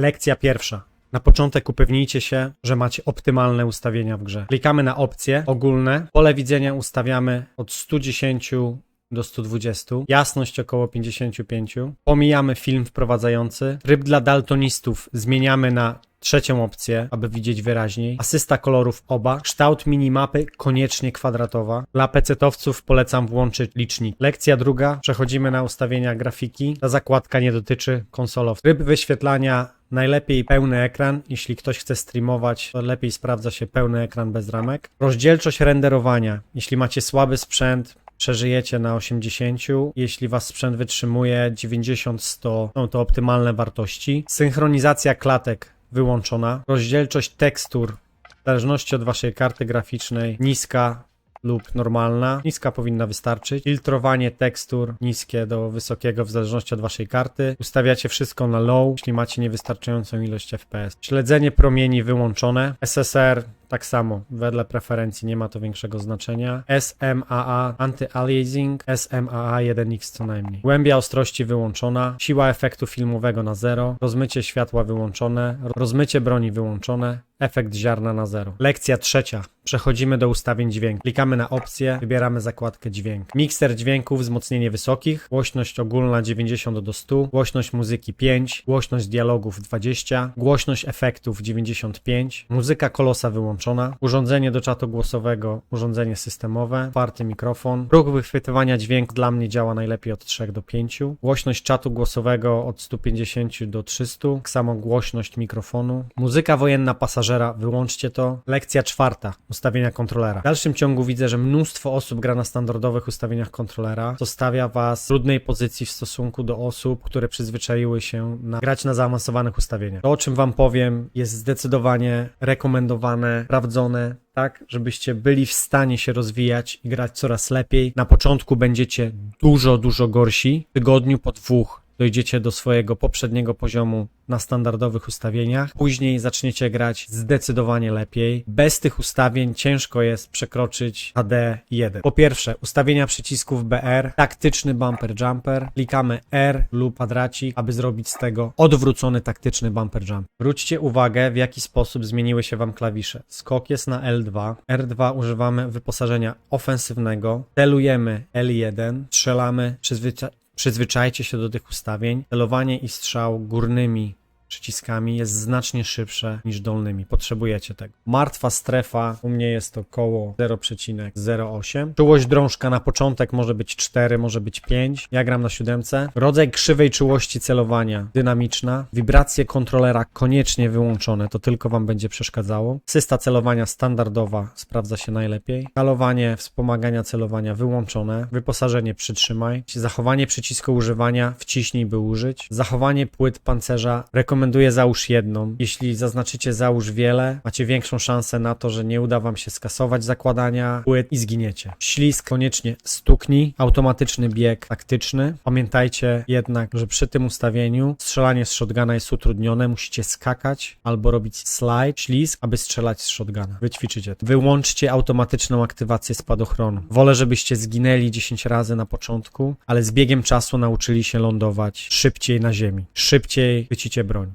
Lekcja pierwsza. Na początek upewnijcie się, że macie optymalne ustawienia w grze. Klikamy na opcje ogólne. Pole widzenia ustawiamy od 110 do 120. Jasność około 55. Pomijamy film wprowadzający. Tryb dla daltonistów zmieniamy na trzecią opcję, aby widzieć wyraźniej. Asysta kolorów oba. Kształt minimapy koniecznie kwadratowa. Dla pecetowców polecam włączyć licznik. Lekcja druga. Przechodzimy na ustawienia grafiki. Ta zakładka nie dotyczy konsolow. Tryb wyświetlania Najlepiej pełny ekran. Jeśli ktoś chce streamować, to lepiej sprawdza się pełny ekran bez ramek. Rozdzielczość renderowania. Jeśli macie słaby sprzęt, przeżyjecie na 80. Jeśli was sprzęt wytrzymuje 90-100, są to optymalne wartości. Synchronizacja klatek wyłączona. Rozdzielczość tekstur w zależności od waszej karty graficznej niska lub normalna. Niska powinna wystarczyć. Filtrowanie tekstur niskie do wysokiego w zależności od waszej karty. Ustawiacie wszystko na low, jeśli macie niewystarczającą ilość FPS. Śledzenie promieni wyłączone. SSR tak samo, wedle preferencji nie ma to większego znaczenia. SMAA anti-aliasing, SMAA 1x co najmniej. Głębia ostrości wyłączona, siła efektu filmowego na 0, rozmycie światła wyłączone, rozmycie broni wyłączone, efekt ziarna na 0. Lekcja trzecia. Przechodzimy do ustawień dźwięku. Klikamy na opcję, wybieramy zakładkę dźwięk. Mikser dźwięków, wzmocnienie wysokich, głośność ogólna 90 do 100, głośność muzyki 5, głośność dialogów 20, głośność efektów 95, muzyka kolosa wyłączona, urządzenie do czatu głosowego, urządzenie systemowe, otwarty mikrofon, próg wychwytywania dźwięku dla mnie działa najlepiej od 3 do 5, głośność czatu głosowego od 150 do 300, tak samo głośność mikrofonu, muzyka wojenna pasażera, wyłączcie to. Lekcja czwarta, ustawienia kontrolera. W dalszym ciągu widzę, że mnóstwo osób gra na standardowych ustawieniach kontrolera, co stawia was w trudnej pozycji w stosunku do osób, które przyzwyczaiły się na grać na zaawansowanych ustawieniach. To, o czym wam powiem, jest zdecydowanie rekomendowane, sprawdzone, tak, żebyście byli w stanie się rozwijać i grać coraz lepiej. Na początku będziecie dużo, dużo gorsi. W tygodniu po dwóch dojdziecie do swojego poprzedniego poziomu na standardowych ustawieniach. Później zaczniecie grać zdecydowanie lepiej. Bez tych ustawień ciężko jest przekroczyć AD1. Po pierwsze, ustawienia przycisków BR, taktyczny bumper jumper. Klikamy R lub kwadracik, aby zrobić z tego odwrócony taktyczny bumper jump. Zwróćcie uwagę, w jaki sposób zmieniły się wam klawisze. Skok jest na L2, R2 używamy wyposażenia ofensywnego, celujemy L1, strzelamy, przyzwycza Przyzwyczajcie się do tych ustawień. Celowanie i strzał górnymi przyciskami jest znacznie szybsze niż dolnymi. Potrzebujecie tego. Martwa strefa u mnie jest około 0,08. Czułość drążka na początek może być 4, może być 5. Ja gram na siódemce. Rodzaj krzywej czułości celowania dynamiczna. Wibracje kontrolera koniecznie wyłączone, to tylko wam będzie przeszkadzało. Systa celowania standardowa sprawdza się najlepiej. Skalowanie wspomagania celowania wyłączone. Wyposażenie przytrzymaj. Zachowanie przycisku używania wciśnij by użyć. Zachowanie płyt pancerza rekomenduję załóż jedną. Jeśli zaznaczycie załóż wiele, macie większą szansę na to, że nie uda wam się skasować zakładania płyt i zginiecie. Ślizg koniecznie stuknij. Automatyczny bieg taktyczny. Pamiętajcie jednak, że przy tym ustawieniu strzelanie z shotguna jest utrudnione. Musicie skakać albo robić slide, ślizg, aby strzelać z shotguna. Wyćwiczycie to. Wyłączcie automatyczną aktywację spadochronu. Wolę, żebyście zginęli 10 razy na początku, ale z biegiem czasu nauczyli się lądować szybciej na ziemi. Szybciej chwycicie broń.